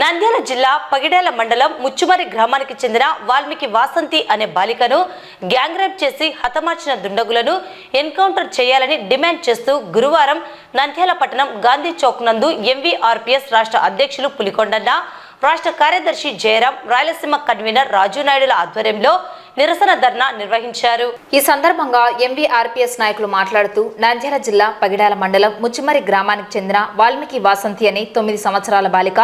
నంద్యాల జిల్లా పగిడేల మండలం ముచ్చుమరి గ్రామానికి చెందిన వాల్మీకి వాసంతి అనే బాలికను గ్యాంగ్ రేప్ చేసి హతమార్చిన దుండగులను ఎన్కౌంటర్ చేయాలని డిమాండ్ చేస్తూ గురువారం నంద్యాల పట్టణం గాంధీ చౌక్ నందు ఎంవీఆర్పీఎస్ రాష్ట్ర అధ్యక్షులు పులికొండన్న రాష్ట్ర కార్యదర్శి జయరాం రాయలసీమ కన్వీనర్ రాజు నాయుడుల ఆధ్వర్యంలో నిరసన ధర్నా నిర్వహించారు. ఈ సందర్భంగా ఎంవీఆర్పీఎస్ నాయకులు మాట్లాడుతూ నంద్యాల జిల్లా పగిడాల మండలం ముచ్చిమరి గ్రామానికి చెందిన వాల్మీకి వాసంతి అనే తొమ్మిది సంవత్సరాల బాలిక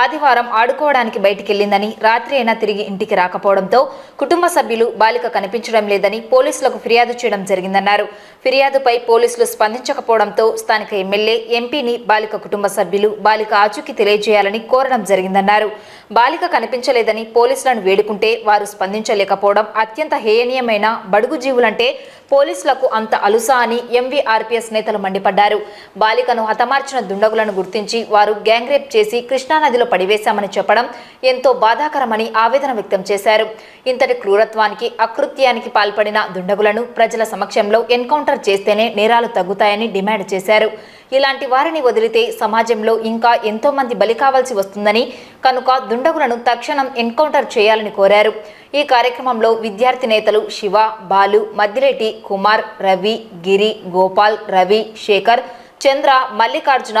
ఆదివారం ఆడుకోవడానికి బయటికెళ్ళిందని రాత్రి అయినా తిరిగి ఇంటికి రాకపోవడంతో కుటుంబ సభ్యులు బాలిక కనిపించడం లేదని పోలీసులకు ఫిర్యాదు చేయడం జరిగిందన్నారు. ఫిర్యాదుపై పోలీసులు స్పందించకపోవడంతో స్థానిక ఎమ్మెల్యే ఎంపీని బాలిక కుటుంబ సభ్యులు బాలిక ఆచూకీ తెలియజేయాలని కోరడం జరిగిందన్నారు. బాలిక కనిపించలేదని పోలీసులను వేడుకుంటే వారు స్పందించలేకపోవడం అత్యంత హేయనీయమైన బడుగు జీవులంటే పోలీసులకు అంత అలుసా అని ఎంవీఆర్పీఎస్ నేతలు మండిపడ్డారు. బాలికను హతమార్చిన దుండగులను గుర్తించి వారు గ్యాంగ్రేప్ చేసి కృష్ణానదిలో పడివేశామని చెప్పడం ఎంతో బాధాకరమని ఆవేదన వ్యక్తం చేశారు. ఇంతటి క్రూరత్వానికి అకృత్యానికి పాల్పడిన దుండగులను ప్రజల సమక్షంలో ఎన్కౌంటర్ చేస్తేనే నేరాలు తగ్గుతాయని డిమాండ్ చేశారు. ఇలాంటి వారిని వదిలితే సమాజంలో ఇంకా ఎంతో మంది బలి కావాల్సి వస్తుందని కనుక దుండగులను తక్షణం ఎన్కౌంటర్ చేయాలని కోరారు. ఈ కార్యక్రమంలో విద్యార్థి నేతలు శివ బాలు మద్దిరెడ్డి కుమార్ రవి గిరి గోపాల్ రవి శేఖర్ చంద్ర మల్లికార్జున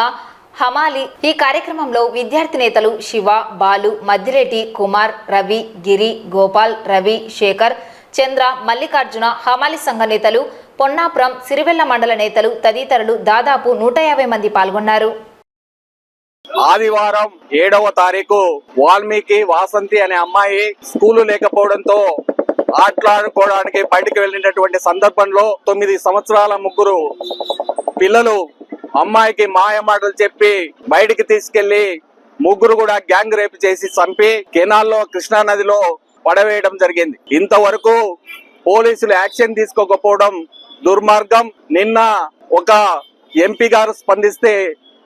హమాలి. ఈ కార్యక్రమంలో విద్యార్థి నేతలు శివ బాలు మద్దిరెడ్డి కుమార్ రవి గిరి గోపాల్ రవి శేఖర్ చంద్ర మల్లికార్జున హమాలి సంఘ నేతలు పొన్నాపురం సిరివెల్ల మండల నేతలు తదితరులు దాదాపు నూట యాభై మంది పాల్గొన్నారు. ఆదివారం ఏడవ తారీఖు వాల్మీకి వాసంతి అనే అమ్మాయి స్కూలు లేకపోవడంతో ఆటలాడుకోవడానికి బయటకు వెళ్ళినటువంటి సందర్భంలో తొమ్మిది సంవత్సరాల ముగ్గురు పిల్లలు అమ్మాయికి మాయమాటలు చెప్పి బయటికి తీసుకెళ్ళి ముగ్గురు కూడా గ్యాంగ్ రేప్ చేసి చంపి కెనాల్లో కృష్ణా నదిలో పడవేయడం జరిగింది. ఇంతవరకు పోలీసులు యాక్షన్ తీసుకోకపోవడం దుర్మార్గం. నిన్న ఒక ఎంపీ గారు స్పందిస్తే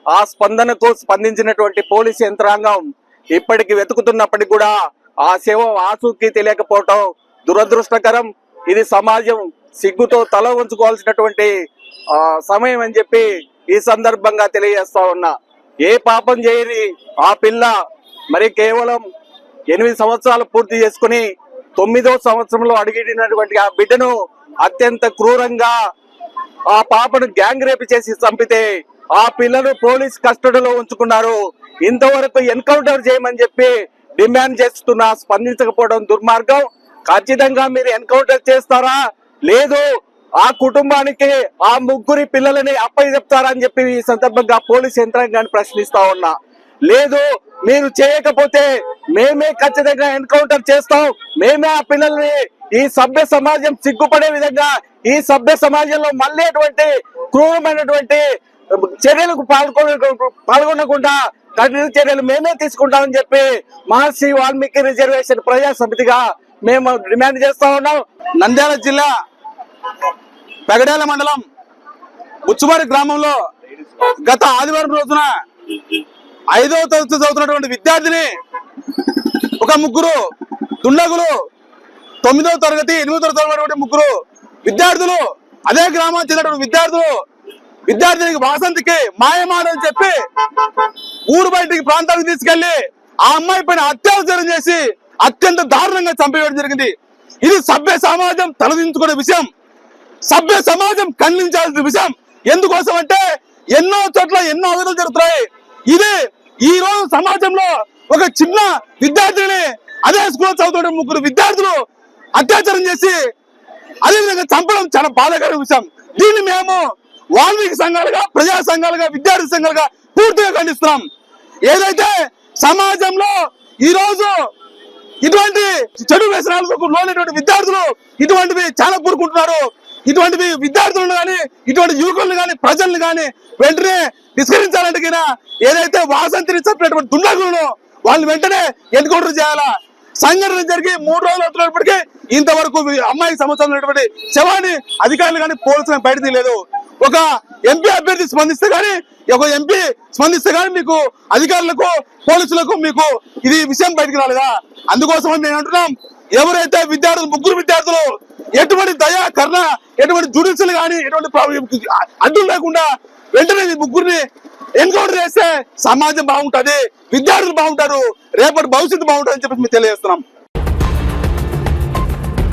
ఆ స్పందనకు స్పందించినటువంటి పోలీసు యంత్రాంగం ఇప్పటికి వెతుకుతున్నప్పటికీ కూడా ఆ సేవ ఆసూకి తెలియకపోవటం దురదృష్టకరం. ఇది సమాజం సిగ్గుతో తల ఉంచుకోవాల్సినటువంటి ఆ, సమయం అని చెప్పి ఈ సందర్భంగా తెలియజేస్తా ఉన్నా. ఏ పాపం చేయని ఆ పిల్ల మరి కేవలం ఎనిమిది సంవత్సరాలు పూర్తి చేసుకుని తొమ్మిదో సంవత్సరంలో అడిగినటువంటి ఆ బిడ్డను అత్యంత క్రూరంగా ఆ పాపను గ్యాంగ్ రేప్ చేసి చంపితే ఆ పిల్లలు పోలీస్ కస్టడీలో ఉంచుకున్నారు. ఇంతవరకు ఎన్కౌంటర్ చేయమని చెప్పి డిమాండ్ చేస్తున్నా స్పందించకపోవడం దుర్మార్గం. ఖచ్చితంగా మీరు ఎన్కౌంటర్ చేస్తారా? లేదు. ఆ కుటుంబానికి ఆ ముగ్గురి పిల్లలని అప్పగి చెప్తారని చెప్పి ఈ సందర్భంగా పోలీస్ యంత్రాంగాన్ని ప్రశ్నిస్తా ఉన్నా. లేదు. మీరు చేయకపోతే మేమే ఖచ్చితంగా ఎన్కౌంటర్ చేస్తాం. మేమే ఆ పిల్లల్ని ఈ సభ్య సమాజం సిగ్గుపడే విధంగా ఈ సభ్య సమాజంలో మళ్ళీ అటువంటి క్రూరమైనటువంటి చర్యలకు పాల్గొన పాల్గొనకుండా కఠిన చర్యలు మేమే తీసుకుంటామని చెప్పి మహర్షి వాల్మీకి రిజర్వేషన్ ప్రజా సమితిగా మేము డిమాండ్ చేస్తా ఉన్నాం. నంద్యాల జిల్లా పెగడాల మండలం ఉచ్చుమారి గ్రామంలో గత ఆదివారం రోజున ఐదవ తరగతి చదువుతున్నటువంటి విద్యార్థిని ఒక ముగ్గురు దుండగులు తొమ్మిదవ తరగతి ఎనిమిదవ తరగతి ముగ్గురు విద్యార్థులు అదే గ్రామానికి చెందినటువంటి విద్యార్థులు విద్యార్థినికి వాసంతికి మాయమాడని చెప్పి ఊరు బయటికి ప్రాంతానికి తీసుకెళ్ళి ఆ అమ్మాయి పైన అత్యాచారం చేసి అత్యంత దారుణంగా చంపేయడం జరిగింది. ఇది సభ్య సమాజం తలదించుకునే విషయం. సభ్య సమాజం ఖండించాల్సిన విషయం. ఎందుకోసం అంటే ఎన్నో చోట్ల ఎన్నో అవధులు జరుగుతున్నాయి. ఇది ఈ రోజు సమాజంలో ఒక చిన్న విద్యార్థిని అదే స్కూల్ చదువుతున్న ముగ్గురు విద్యార్థులు అత్యాచారం చేసి అదేవిధంగా చంపడం చాలా బాధాకర విషయం. దీన్ని మేము వాల్మీకి సంఘాలుగా ప్రజా సంఘాలుగా విద్యార్థి సంఘాలుగా పూర్తిగా ఖండిస్తున్నాం. ఏదైతే సమాజంలో ఈ రోజు ఇటువంటి చెడు వ్యసనాలకు లోనటువంటి విద్యార్థులు ఇటువంటివి చాలా కూరుకుంటున్నారు. ఇటువంటివి విద్యార్థులను కానీ ఇటువంటి యువకులను కానీ ప్రజలను కానీ వెంటనే నిష్కరించాలంటే ఏదైతే వాసంతిని చెప్పినటువంటి దుండగులను వాళ్ళు వెంటనే ఎన్కౌంటర్ చేయాలా? సంఘటన జరిగి మూడు రోజులు అవుతున్నప్పటికీ ఇంతవరకు అమ్మాయి అమ్మాయికి సంవత్సరం ఉన్నటువంటి శవాన్ని అధికారులు కానీ పోలీసులు బయట తీయలేదు. ఒక ఎంపీ అభ్యర్థి స్పందిస్తే కానీ ఒక ఎంపీ స్పందిస్తే కానీ మీకు అధికారులకు పోలీసులకు మీకు ఇది విషయం బయటకు రాలేదా? అందుకోసం మేము అంటున్నాం. ఎవరైతే విద్యార్థులు ముగ్గురు విద్యార్థులు ఎటువంటి దయా కర్ణ ఎటువంటి జుడిషియల్ కానీ ఎటువంటి అడ్డు లేకుండా వెంటనే ముగ్గురిని ఎన్కౌంటర్ చేస్తే? సమాజం బాగుంటది విద్యార్థులు బాగుంటారు రేపటి భవిష్యత్తు బాగుంటుంది అని చెప్పి మేము తెలియజేస్తున్నాం.